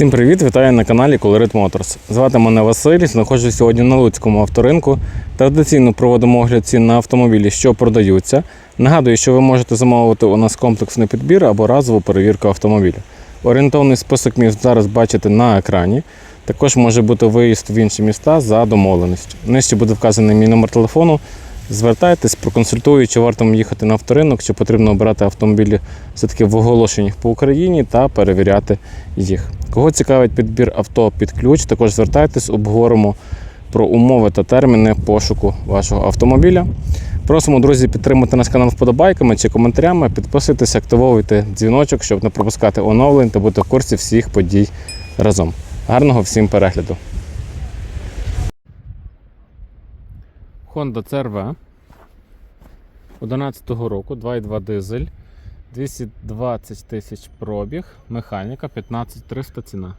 Всім привіт! Вітаю на каналі Colorit Motors. Звати мене Василь, знаходжусь сьогодні на Луцькому авторинку. Традиційно проводимо огляд цін на автомобілі, що продаються. Нагадую, що ви можете замовити у нас комплексний підбір або разову перевірку автомобіля. Орієнтовний список міст зараз бачите на екрані. Також може бути виїзд в інші міста за домовленістю. Нижче буде вказаний мій номер телефону. Звертайтесь, проконсультую, чи варто їхати на авторинок, чи потрібно обирати автомобілі все-таки в оголошеннях по Україні та перевіряти їх. Кого цікавить підбір авто під ключ, також звертайтесь, обговоримо про умови та терміни пошуку вашого автомобіля. Просимо, друзі, підтримати наш канал вподобайками чи коментарями, підписуйтесь, активовуйте дзвіночок, щоб не пропускати оновлень та бути в курсі всіх подій разом. Гарного всім перегляду! Honda CRV 11 року, 2.2 дизель, 220 тисяч пробіг, механіка 15300 ціна.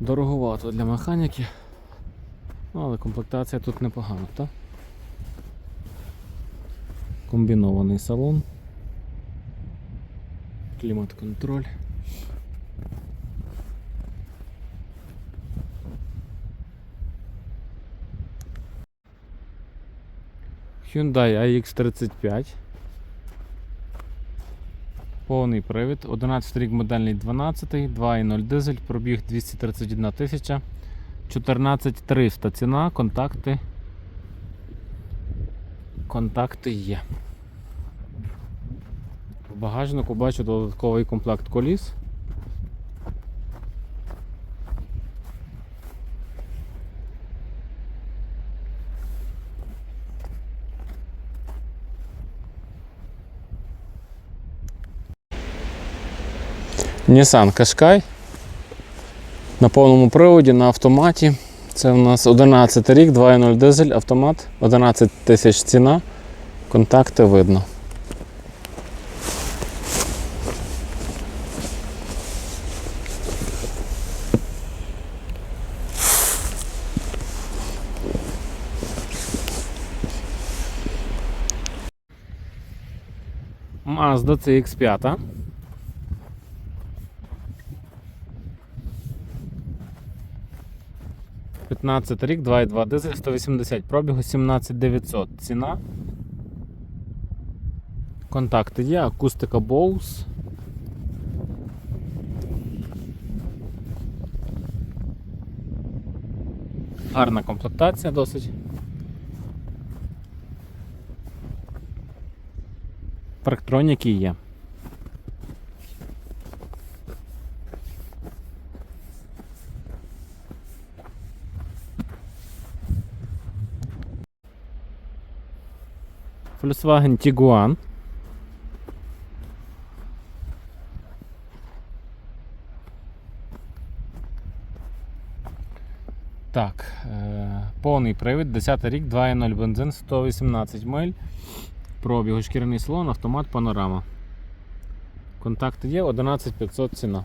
Дороговато для механіки, ну, але комплектація тут непогана, так? Комбінований салон, клімат-контроль. Hyundai iX35. Повний привід. 11 рік модельний 12, 2.0 дизель, пробіг 231 тисяча. 14300 ціна, контакти. Контакти є. В багажнику бачу додатковий комплект коліс. Nissan Qashqai на повному приводі на автоматі. Це у нас 11 рік, 2.0 дизель, автомат, 11 тисяч ціна. Контакти видно. Mazda CX5. — 15 рік, 2,2 дизель, 180 пробігу, 17900 ціна. Контакти є, акустика Bose. Гарна комплектація досить. Парктроніки є. Volkswagen Tiguan. Так, е, повний привід, 10 рік, 2.0 бензин, 118 миль. Пробігу шкіряний салон, автомат, панорама. Контакти є, 11500 ціна.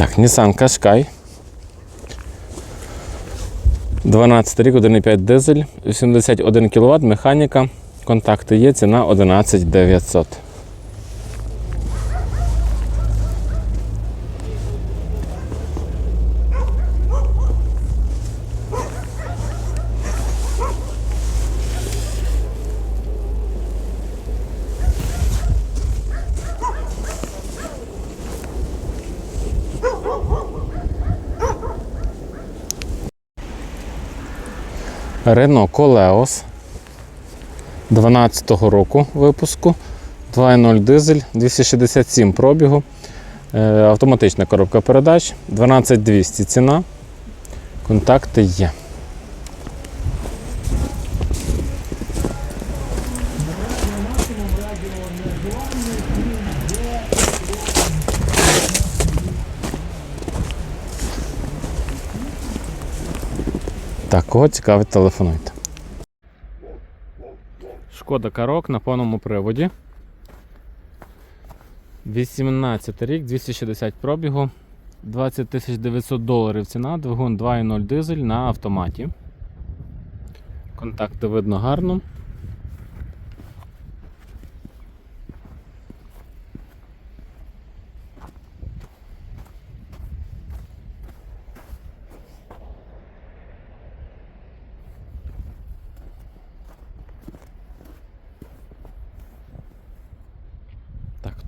Так, Nissan Qashqai. 12 рік, 1,5 дизель, 81 кВт, механіка. Контакти є, ціна 11 900. Renault Coleos 12 року випуску. 2.0 дизель, 267 пробігу. Е, Автоматична коробка передач, 12200 ціна. Контакти є. Кого цікавить, телефонуйте. Шкода Карок на повному приводі. 18 рік, 260 пробігу, 20 900 доларів ціна, двигун 2.0 дизель на автоматі. Контакти видно гарно.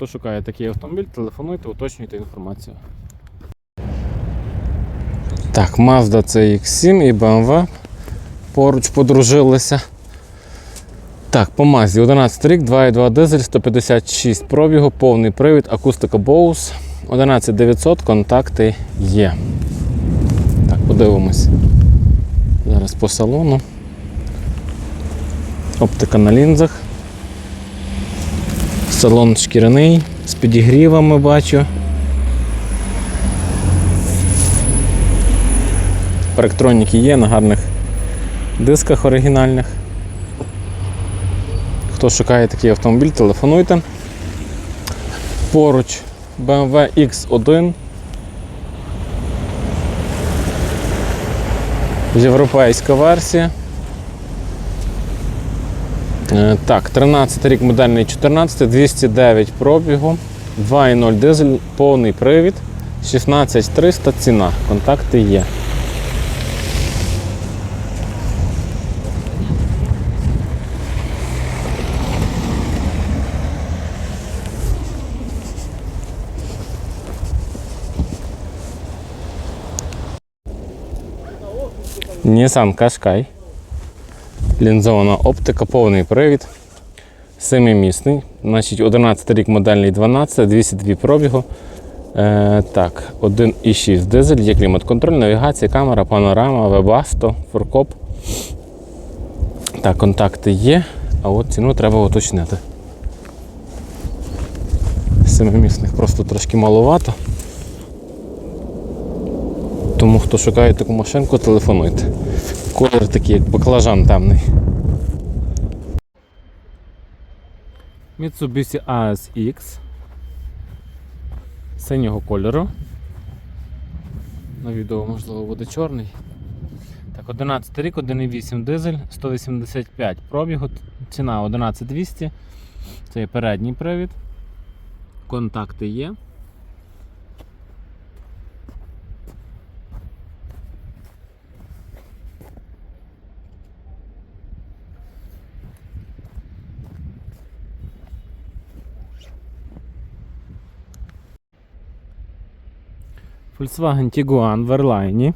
Хто шукає такий автомобіль, телефонуйте, уточнюйте інформацію. Так, Mazda CX7 і BMW поруч подружилися. Так, по Mazda 11 рік, 2.2 дизель, 156 пробігу, повний привід, акустика Bose, 11900, контакти є. Так, подивимось. Зараз по салону. Оптика на лінзах. Салон шкіряний, з підігрівами бачу. Парктроніки є на гарних дисках оригінальних. Хто шукає такий автомобіль, телефонуйте. Поруч BMW X1. Європейська версія. Е, Так, 13 рік модельний 14, 209 пробігу, 2.0 дизель, повний привід, 16300 ціна. Контакти є. Nissan Qashqai. Лінзована оптика, повний привід. Семимісний. Значить, 11 рік модельний 12, 202 пробігу. Е, так, 1,6 дизель, є клімат-контроль, навігація, камера, панорама, вебасто, форкоп. Так, контакти є, а от ціну треба уточнити. Семимісних просто трошки маловато. Тому хто шукає таку машинку, телефонуйте. Колір такий, як баклажан темний. Mitsubishi ASX синього кольору. На відео можливо буде чорний. Так, 11 рік, 1,8 дизель, 185 пробігу, ціна 11200. Це є передній привід. Контакти є. Volkswagen Tiguan в Ерлайні.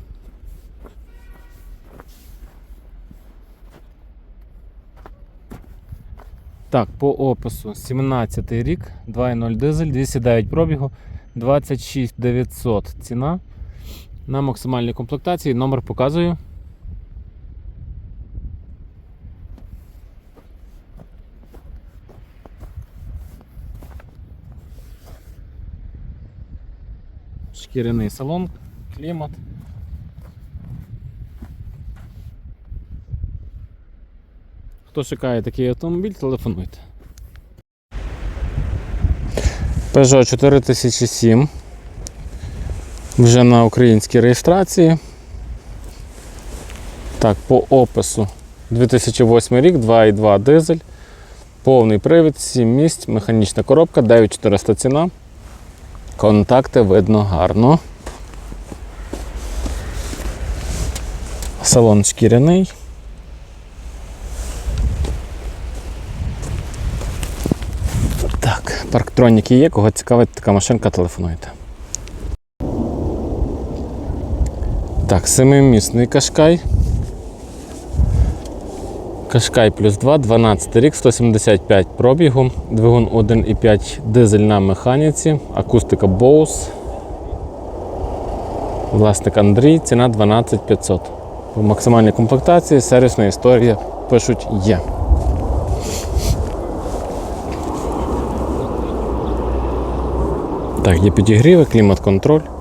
Так, по опису 17 рік, 2.0 дизель, 209 пробігу, 26 900 ціна. На максимальній комплектації номер показую. Шкіряний салон, клімат. Хто шукає такий автомобіль, телефонуйте. Peugeot 4007. Вже на українській реєстрації. Так, по опису 2008 рік, 2,2 дизель, повний привід, 7 місць, механічна коробка, 9400 ціна. Контакти видно гарно. Салон шкіряний. Так, парктроніки є, кого цікавить така машинка, телефонуйте. Так, семимісний кашкай. Кашкай плюс 2, 12 рік, 175 пробігу, двигун 1,5 дизель на механіці, акустика Bose. Власник Андрій, ціна 12500. В максимальній комплектації сервісна історія пишуть є. Так, є підігріви, клімат-контроль.